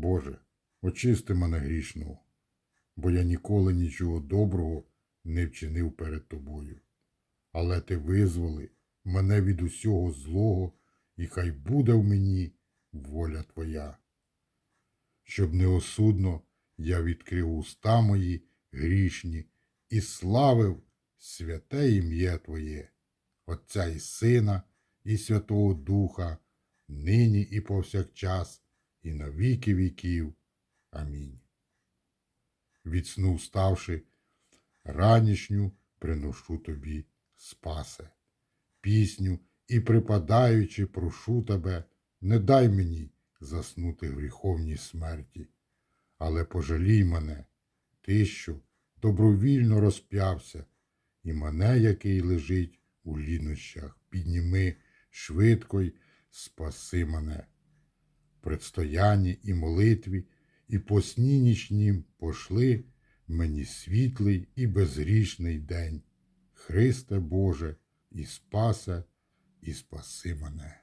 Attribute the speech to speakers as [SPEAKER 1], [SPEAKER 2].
[SPEAKER 1] Боже, очисти мене грішного, бо я ніколи нічого доброго не вчинив перед тобою. Але ти визволи мене від усього злого, і хай буде в мені воля твоя. Щоб неосудно я відкрив уста мої грішні і славив святе ім'я Твоє, Отця і Сина, і Святого Духа, нині і повсякчас, і на віки віків. Амінь. Від сну вставши, ранішню приношу тобі спасе, пісню і припадаючи, прошу тебе, не дай мені заснути в гріховній смерті, але пожалій мене, ти, що добровільно розп'явся, і мене, який лежить у лінощах, підніми швидко й спаси мене. Предстоянні і молитві, і по сні нічнім пошли мені світлий і безгрішний день. Христе Боже, і спаса, і спаси мене.